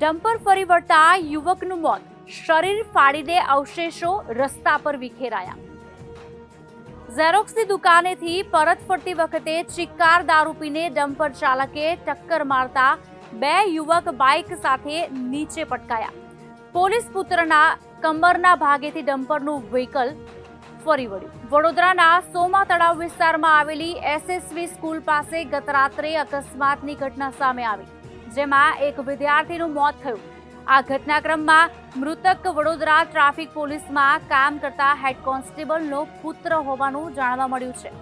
Dumper ફરી યુવકનું મોત. શરીર ફાડીને અવશેષો રસ્તા પર વિખેરાયા. ઝેરોક્સની દુકાનેથી પરત ફરતી વખતે ચિક્કાર દારૂ પીને ડમ્પર ચાલકે ટક્કર મારતા બે યુવક બાઇક સાથે નીચે પટકાયા. પોલીસ પુત્રના કમરના ભાગેથી ડમ્પરનું વ્હીકલ ફરી વળ્યું. વડોદરાના સોમા તળાવ વિસ્તારમાં આવેલી એસએસવી સ્કૂલ પાસે ગત રાત્રે અકસ્માતની ઘટના સામે આવી. જેમાં એક વિદ્યાર્થીનું મોત થયું. આ ઘટનાક્રમમાં મૃતક વડોદરા ટ્રાફિક પોલીસમાં કામ કરતા હેડ કોન્સ્ટેબલનો પુત્ર હોવાનું જાણવા મળ્યું છે.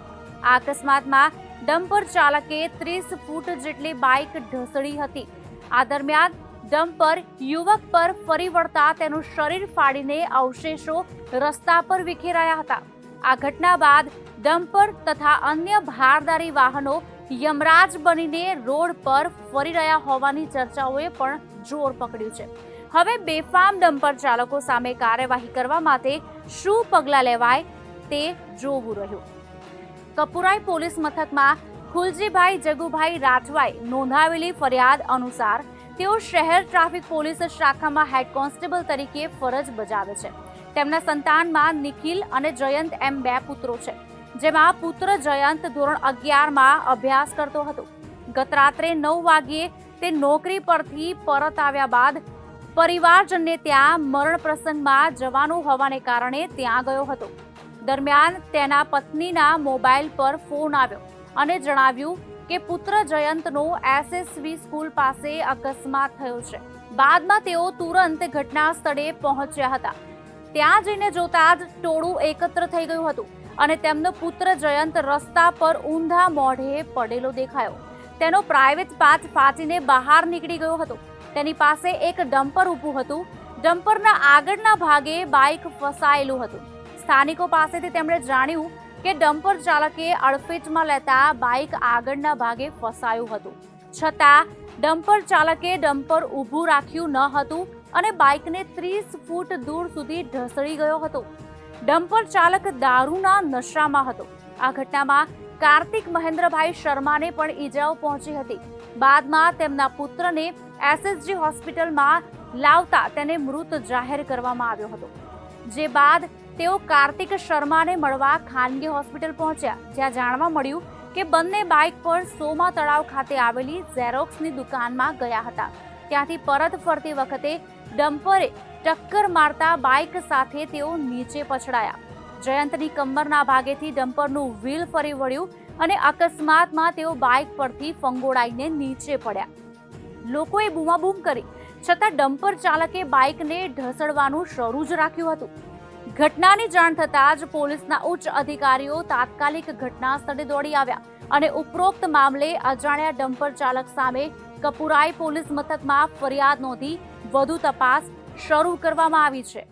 આ અકસ્માતમાં ડમ્પર ચાલકે ત્રીસ ફૂટ જેટલી બાઇક ઢસડી હતી. આ દરમિયાન ડમ્પર યુવક પર ફરી વળતા તેનું શરીર ફાડીને અવશેષો રસ્તા પર વિખેરાયા હતા. આ ઘટના બાદ ડમ્પર તથા અન્ય ભારદારી વાહનો યમરાજ બનીને રોડ પર ફરી રહ્યા હોવાની ચર્ચાઓએ પણ જોર પકડ્યું છે. હવે બેફામ ડમ્પર ચાલકો સામે કાર્યવાહી કરવા માટે શું પગલાં લેવાય તે જોવું રહ્યું. કપુરાઈ પોલીસ મથકમાં ખુલજીભાઈ જગુભાઈ રાઠવાએ નોંધાવેલી ફરિયાદ અનુસાર તેઓ શહેર ટ્રાફિક પોલીસ શાખામાં હેડ કોન્સ્ટેબલ તરીકે ફરજ બજાવે છે. તેમના સંતાનમાં નિખિલ અને જયંત એમ બે પુત્રો છે. જેમાં પુત્ર જયંત ધોરણ અગિયારમાં અભ્યાસ કરતો હતો. ગત રાત્રે નવ વાગ્યે તે નોકરી પરથી પરત આવ્યા બાદ પરિવારજનને ત્યાં મરણ પ્રસંગમાં જવાનું હોવાને કારણે ત્યાં ગયો હતો. દરમિયાન તેના પત્નીના મોબાઈલ પર ફોન આવ્યો અને જણાવ્યું કે પુત્ર જયંતનો એસએસવી સ્કૂલ પાસે અકસ્માત થયો છે. બાદમાં તેઓ તુરંત ઘટના સ્થળે પહોંચ્યા હતા. ત્યાં જઈને જોતા જ ટોળું એકત્ર થઈ ગયું હતું. અને તેમનો પુત્ર જયંત રસ્તા પર ઊંધા મોઢે પડેલો દેખાયો. તેનો પ્રાઇવેટ પાથ ફાટીને બહાર નીકળી ગયો હતો. તેની પાસે એક ડમ્પર ઊભું હતું. ડમ્પરના આગળના ભાગે બાઇક ફસાયેલું હતું. સ્થાનિકો પાસેથી તેમણે જાણ્યું કે ડમ્પર ચાલકે અડફેટમાં લેતા બાઇક આગળના ભાગે ફસાયું હતું. છતાં ડમ્પર ચાલકે ડમ્પર ઊભું રાખ્યું ન હતું અને બાઇકને ત્રીસ ફૂટ દૂર સુધી ઢસડી ગયો હતો. ડમ્પર ચાલક દારૂના નશામાં હતો. આ ઘટનામાં કાર્તિક મહેન્દ્રભાઈ શર્માને પણ ઈજાઓ પહોંચી હતી. બાદમાં તેમના પુત્રને એસએસજી હોસ્પિટલમાં લાવતા તેને મૃત જાહેર કરવામાં આવ્યો હતો. જે બાદ તેઓ કાર્તિક શર્માને મળવા ખાનગી હોસ્પિટલ પહોંચ્યા, જ્યાં જાણવા મળ્યું કે બંને બાઇક પર સોમા તળાવ ખાતે આવેલી ઝેરોક્સની દુકાનમાં ગયા હતા. ત્યાંથી પરત ફરતી વખતે ડમ્પરે ટક્કર મારતા બાઇક સાથે તેઓ નીચે પછડાયા. જયંતની કમરના ભાગેથી ડમ્પરનું વ્હીલ ફરી વળ્યું અને અકસ્માતમાં તેઓ બાઇક પરથી ફંગોળાઈને નીચે પડ્યા. લોકોએ બૂમાબૂમ કરી, છતાં ડમ્પર ચાલકે બાઇકને ઢસડવાનું શરૂ જ રાખ્યું હતું. ઘટનાની જાણ થતાં જ પોલીસના ઉચ્ચ અધિકારીઓ તાત્કાલિક ઘટના સ્થળે દોડી આવ્યા અને ઉપરોક્ત મામલે અજાણ્યા ડમ્પર ચાલક સામે કપુરાઈ પોલીસ મથકમાં ફરિયાદ નોંધી વધુ તપાસ શરૂ કરવામાં આવી છે.